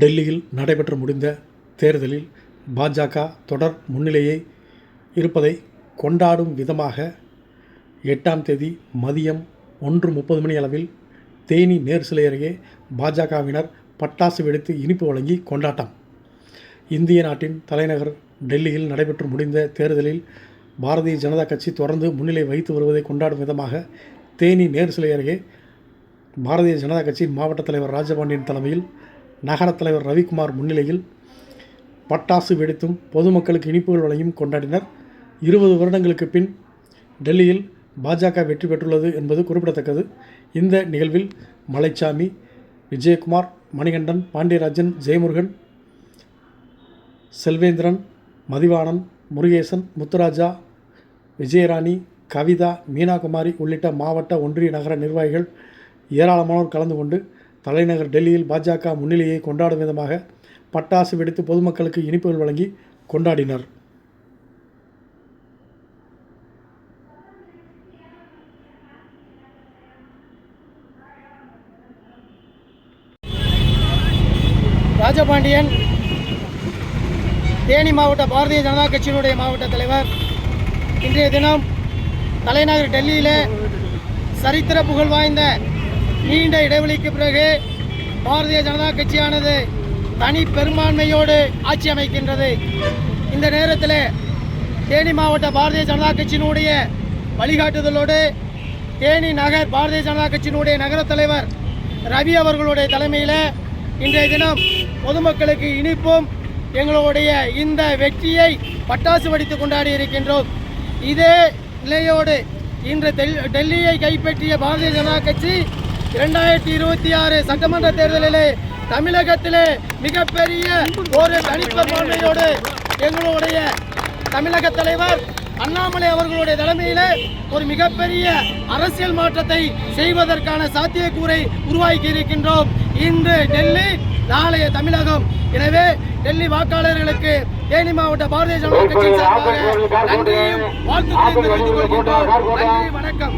டெல்லியில் நடைபெற்று முடிந்த தேர்தலில் பாஜக தொடர் முன்னிலையை இருப்பதை கொண்டாடும் விதமாக எட்டாம் தேதி மதியம் ஒன்று முப்பது மணி அளவில் தேனி நேர் சிலை அருகே பாஜகவினர் பட்டாசு வெடித்து இனிப்பு வழங்கி கொண்டாட்டம். இந்திய நாட்டின் தலைநகர் டெல்லியில் நடைபெற்று முடிந்த தேர்தலில் பாரதிய ஜனதா கட்சி தொடர்ந்து முன்னிலை வகித்து வருவதை கொண்டாடும் விதமாக தேனி நேர் சிலை அருகே பாரதிய ஜனதா கட்சியின் மாவட்ட தலைவர் ராஜபாண்டியன் தலைமையில் நகரத் தலைவர் ரவிக்குமார் முன்னிலையில் பட்டாசு வெடித்தும் பொதுமக்களுக்கு இனிப்புகள் வழங்கியும் கொண்டாடினர். இருபது வருடங்களுக்கு பின் டெல்லியில் பாஜக வெற்றி பெற்றுள்ளது என்பது குறிப்பிடத்தக்கது. இந்த நிகழ்வில் மலைச்சாமி விஜயகுமார் மணிகண்டன் பாண்டியராஜன் ஜெயமுருகன் செல்வேந்திரன் மதிவாணன் முருகேசன் முத்துராஜா விஜயராணி கவிதா மீனாகுமாரி உள்ளிட்ட மாவட்ட ஒன்றிய நகர நிர்வாகிகள் ஏராளமானோர் கலந்து கொண்டு தலைநகர் டெல்லியில் பாஜக முன்னிலையை கொண்டாடும் விதமாக பட்டாசு வெடித்து பொதுமக்களுக்கு இனிப்புகள் வழங்கி கொண்டாடினர். ராஜபாண்டியன் தேனி மாவட்ட பாரதிய ஜனதா கட்சியினுடைய மாவட்ட தலைவர். இன்றைய தினம் தலைநகர் டெல்லியில் சரித்திர புகழ் வாய்ந்த நீண்ட இடைவெளிக்கு பிறகு பாரதிய ஜனதா கட்சியானது தனி பெரும்பான்மையோடு ஆட்சி அமைக்கின்றது. இந்த நேரத்தில் தேனி மாவட்ட பாரதிய ஜனதா கட்சியினுடைய வழிகாட்டுதலோடு தேனி நகர் பாரதிய ஜனதா கட்சியினுடைய நகரத் தலைவர் ரவி அவர்களுடைய தலைமையில் இன்றைய தினம் பொதுமக்களுக்கு இனிப்பும் எங்களுடைய இந்த வெற்றியை பட்டாசு வடித்து கொண்டாடி இருக்கின்றோம். இதே நிலையோடு இன்று டெல்- டெல்லியை கைப்பற்றிய பாரதிய ஜனதா கட்சி இரண்டாயிரத்தி இருபத்தி ஆறு சட்டமன்ற தேர்தலிலே தமிழகத்திலே மிகப்பெரிய ஒரு தனிப்பெரும்பான்மையோடு எங்களுடைய தமிழக தலைவர் அண்ணாமலை அவர்களுடைய தலைமையிலே ஒரு மிகப்பெரிய அரசியல் மாற்றத்தை செய்வதற்கான சாத்தியக்கூறை உருவாக்கி இருக்கின்றோம் இன்று டெல்லி நாளைய தமிழகம். எனவே டெல்லி வாக்காளர்களுக்கு தேனி மாவட்ட பாரதிய ஜனதா கட்சி சார்பாக நன்றியும் வாழ்த்துக்களையும் தெரிவித்துக் கொள்கின்றோம் நன்றி வணக்கம்.